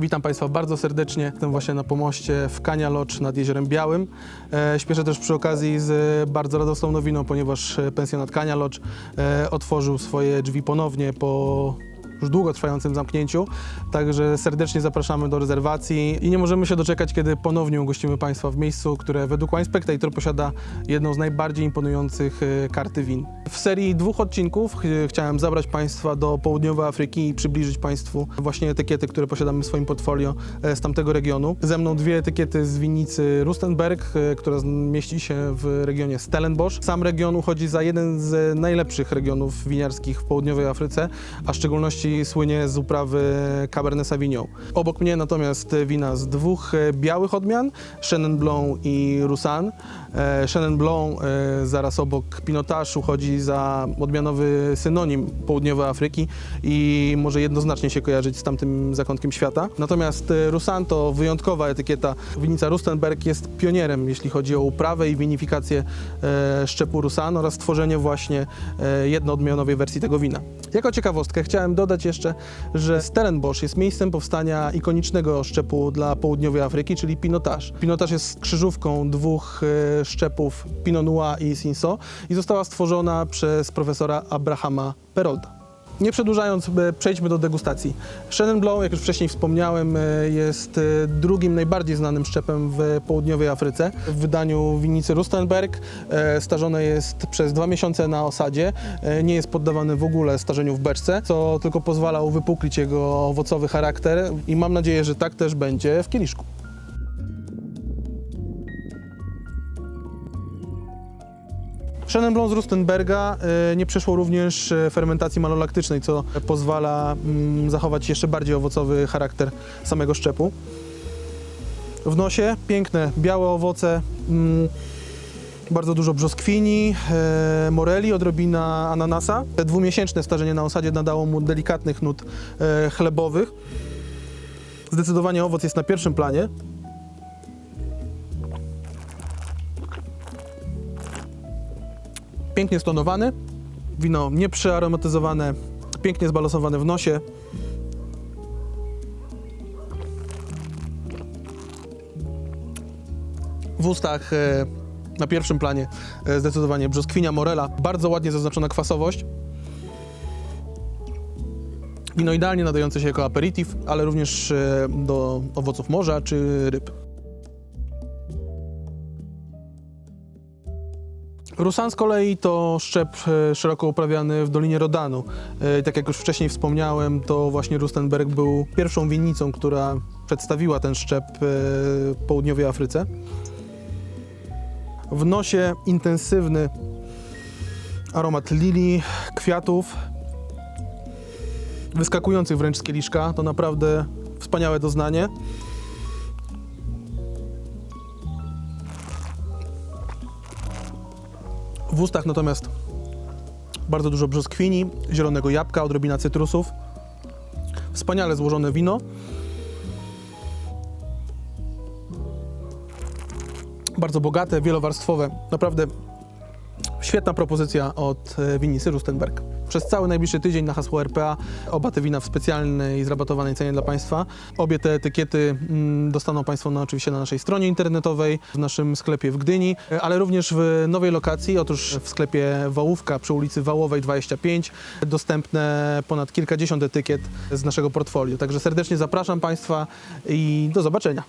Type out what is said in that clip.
Witam Państwa bardzo serdecznie. Jestem właśnie na pomoście w Kania Lodge nad Jeziorem Białym. E, śpieszę też przy okazji z bardzo radosną nowiną, ponieważ e, pensjonat Kania Lodge e, otworzył swoje drzwi ponownie po już długo trwającym zamknięciu. Także serdecznie zapraszamy do rezerwacji i nie możemy się doczekać, kiedy ponownie ugościmy Państwa w miejscu, które według Wine Spectator posiada jedną z najbardziej imponujących e, karty win. W serii dwóch odcinków ch- chciałem zabrać Państwa do południowej Afryki i przybliżyć Państwu właśnie etykiety, które posiadamy w swoim portfolio e, z tamtego regionu. Ze mną dwie etykiety z winnicy Rustenberg, e, która mieści się w regionie Stellenbosch. Sam region uchodzi za jeden z najlepszych regionów winiarskich w południowej Afryce, a w szczególności słynie z uprawy Cabernet Sauvignon. Obok mnie natomiast wina z dwóch e, białych odmian, Chenin Blanc i Roussan. E, Chenin Blanc e, zaraz obok Pinotage uchodzi za odmianowy synonim południowej Afryki i może jednoznacznie się kojarzyć z tamtym zakątkiem świata. Natomiast Roussan to wyjątkowa etykieta. Winica Rustenberg jest pionierem, jeśli chodzi o uprawę i winifikację szczepu Roussan oraz tworzenie właśnie jednoodmianowej wersji tego wina. Jako ciekawostkę chciałem dodać jeszcze, że Stellenbosch jest miejscem powstania ikonicznego szczepu dla południowej Afryki, czyli Pinotage. Pinotage jest krzyżówką dwóch e, szczepów Pinot Noir i Cinsault i została stworzona przez profesora Abrahama Perolta. Nie przedłużając, e, przejdźmy do degustacji. Chenin jak już wcześniej wspomniałem, e, jest e, drugim najbardziej znanym szczepem w południowej Afryce. W wydaniu winnicy Rustenberg starzone jest przez dwa miesiące na osadzie. Nie jest poddawany w ogóle starzeniu w beczce, co tylko pozwala uwypuklić jego owocowy charakter i mam nadzieję, że tak też będzie w kieliszku. Chenin Blanc z Rustenberga e, nie przeszło również e, fermentacji malolaktycznej, co pozwala mm, zachować jeszcze bardziej owocowy charakter samego szczepu. W nosie piękne białe owoce, mm, bardzo dużo brzoskwini, e, moreli, odrobina ananasa. Te dwumiesięczne starzenie na osadzie nadało mu delikatnych nut chlebowych. Zdecydowanie owoc jest na pierwszym planie. Pięknie stonowany, wino nieprzearomatyzowane, pięknie zbalansowane w nosie. W ustach e, na pierwszym planie e, zdecydowanie brzoskwinia morela, bardzo ładnie zaznaczona kwasowość. Wino idealnie nadające się jako aperitif, ale również e, do owoców morza czy ryb. Rusan z kolei to szczep e, szeroko uprawiany w Dolinie Rodanu. E, Tak jak już wcześniej wspomniałem, to właśnie Rustenberg był pierwszą winnicą, która przedstawiła ten szczep e, południowej Afryce. W nosie intensywny aromat lilii, kwiatów, wyskakujących wręcz z kieliszka. To naprawdę wspaniałe doznanie. W ustach natomiast bardzo dużo brzoskwini, zielonego jabłka, odrobina cytrusów. Wspaniale złożone wino. Bardzo bogate, wielowarstwowe. Naprawdę świetna propozycja od e, winnicy Rustenberg. Przez cały najbliższy tydzień na hasło RPA oba te wina w specjalnej, zrabatowanej cenie dla Państwa. Obie te etykiety mm, dostaną Państwo na, oczywiście na naszej stronie internetowej, w naszym sklepie w Gdyni, e, ale również w nowej lokacji, otóż w sklepie Wałówka przy ulicy Wałowej 25, dostępne ponad kilkadziesiąt etykiet z naszego portfolio. Także serdecznie zapraszam Państwa i do zobaczenia.